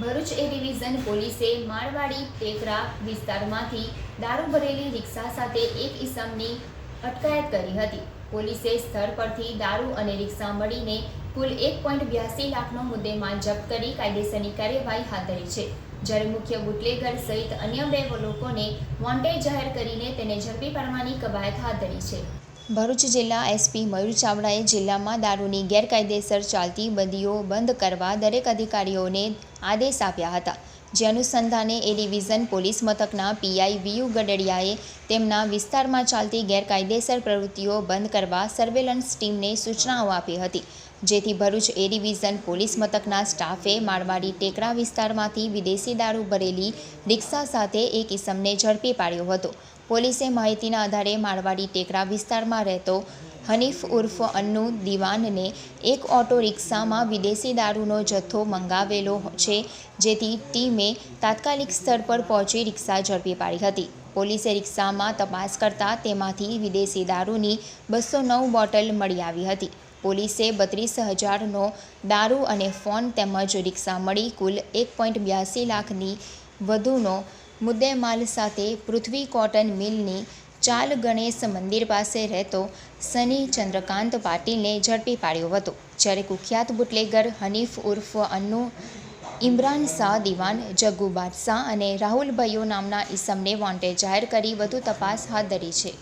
ભરૂચ એ division પોલીસે માળવાડી ટેકરા વિસ્તારમાંથી દારૂ ભરેલી રિક્ષા સાથે એક ઇસમની અટકાયત કરી હતી. પોલીસે સ્થળ પરથી દારૂ અને રિક્ષા મળીને કુલ એક પોઈન્ટ બ્યાસી લાખનો મુદ્દેમાલ જપ્ત કરી કાયદેસરની કાર્યવાહી હાથ ધરી છે. જ્યારે મુખ્ય બુટલેગર સહિત અન્ય બે લોકોને વોન્ટેડ જાહેર કરીને તેને ઝડપી પાડવાની કવાયત હાથ ધરી છે. ભરૂચ જિલ્લા એસપી મયુર ચાવડાએ જિલ્લામાં દારૂની ગેરકાયદેસર ચાલતી બંદીઓ બંધ કરવા દરેક અધિકારીઓને આદેશ આપ્યા હતા. જે અનુસંધાને એ ડિવિઝન પોલીસ મથકના પીઆઈ વીયુ ગડડિયાએ તેમના વિસ્તારમાં ચાલતી ગેરકાયદેસર પ્રવૃત્તિઓ બંધ કરવા સર્વેલન્સ ટીમને સૂચનાઓ આપી હતી. જેથી ભરૂચ એ ડિવિઝન પોલીસ મથકના સ્ટાફે માળવાડી ટેકરા વિસ્તારમાંથી વિદેશી દારૂ ભરેલી રિક્ષા સાથે એક ઇસમને ઝડપી પાડ્યો હતો. પોલીસે માહિતીના આધારે માળવાડી ટેકરા વિસ્તારમાં રહેતો હનીફ ઉર્ફ અન્નુ દિવાનને એક ઓટો રિક્ષામાં વિદેશી દારૂનો જથ્થો મંગાવેલો છે, જેથી ટીમે તાત્કાલિક સ્થળ પર પહોંચી રિક્ષા ઝડપી પાડી હતી. પોલીસે રિક્ષામાં તપાસ કરતાં તેમાંથી વિદેશી દારૂની બસો નવ બોટલ મળી આવી હતી. પોલીસે બત્રીસ હજારનો દારૂ અને ફોન તેમજ રિક્ષા મળી કુલ એક પોઈન્ટ બ્યાસી લાખની વધુનો મુદ્દેમાલ સાથે પૃથ્વી કોટન મિલની ચાલ ગણેશ મંદિર પાસે રહેતો સની ચંદ્રકાંત પાટીલને ઝડપી પાડ્યો હતો. જ્યારે કુખ્યાત બુટલેગર હનીફ ઉર્ફ અન્નુ, ઇમરાન શાહ દિવાન જગ્ગુ બાદશાહ અને રાહુલ ભૈયો નામના ઈસમને વોન્ટેડ જાહેર કરી વધુ તપાસ હાથ ધરી છે.